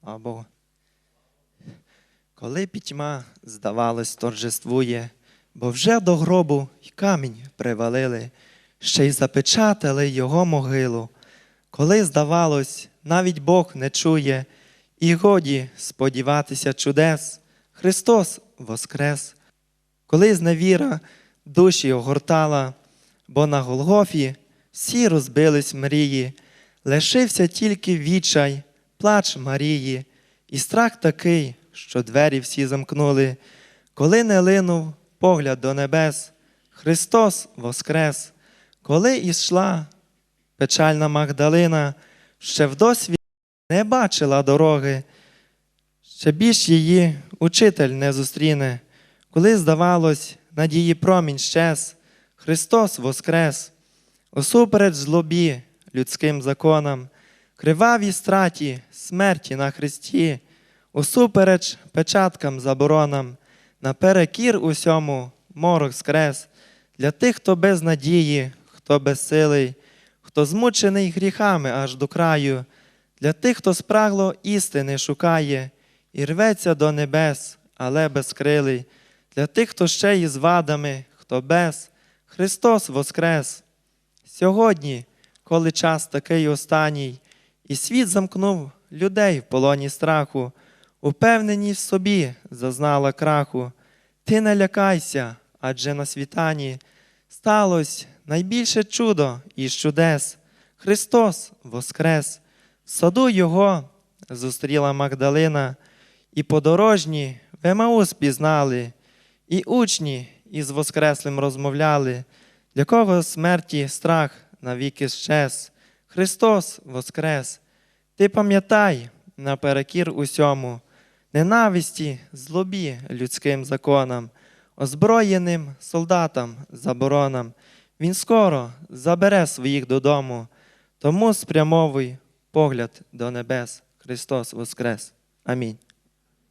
Слава Богу. Коли пітьма, здавалось, торжествує, бо вже до гробу й камінь привалили, ще й запечатали його могилу. Коли, здавалось, навіть Бог не чує, і годі сподіватися чудес, Христос воскрес. Коли зневіра душі огортала, бо на Голгофі всі розбились мрії, лишився тільки відчай, плач Марії, і страх такий, що двері всі замкнули, коли не линув погляд до небес, Христос воскрес, коли ішла печальна Магдалина, ще в досвід не бачила дороги, ще більш її учитель не зустріне, коли, здавалось, надії промінь щез, Христос воскрес, усупереч злобі людським законам, кривавій страті, смерті на Христі, усупереч печаткам заборонам, наперекір усьому морок скрес, для тих, хто без надії, хто безсилий, хто змучений гріхами аж до краю, для тих, хто спрагло істини шукає і рветься до небес, але безкрилий, для тих, хто ще із вадами, хто без, Христос воскрес. Сьогодні, коли час такий останній, і світ замкнув людей в полоні страху, упевнені в собі зазнала краху. Ти не лякайся, адже на світанні сталося найбільше чудо із чудес. Христос воскрес. В саду його зустріла Магдалина, і подорожні в Емаус пізнали, і учні із Воскреслим розмовляли, для кого смерті страх навіки щез. Христос воскрес. Ти пам'ятай наперекір усьому, ненависті, злобі людським законам, озброєним солдатам заборонам. Він скоро забере своїх додому, тому спрямовуй погляд до небес. Христос воскрес. Амінь.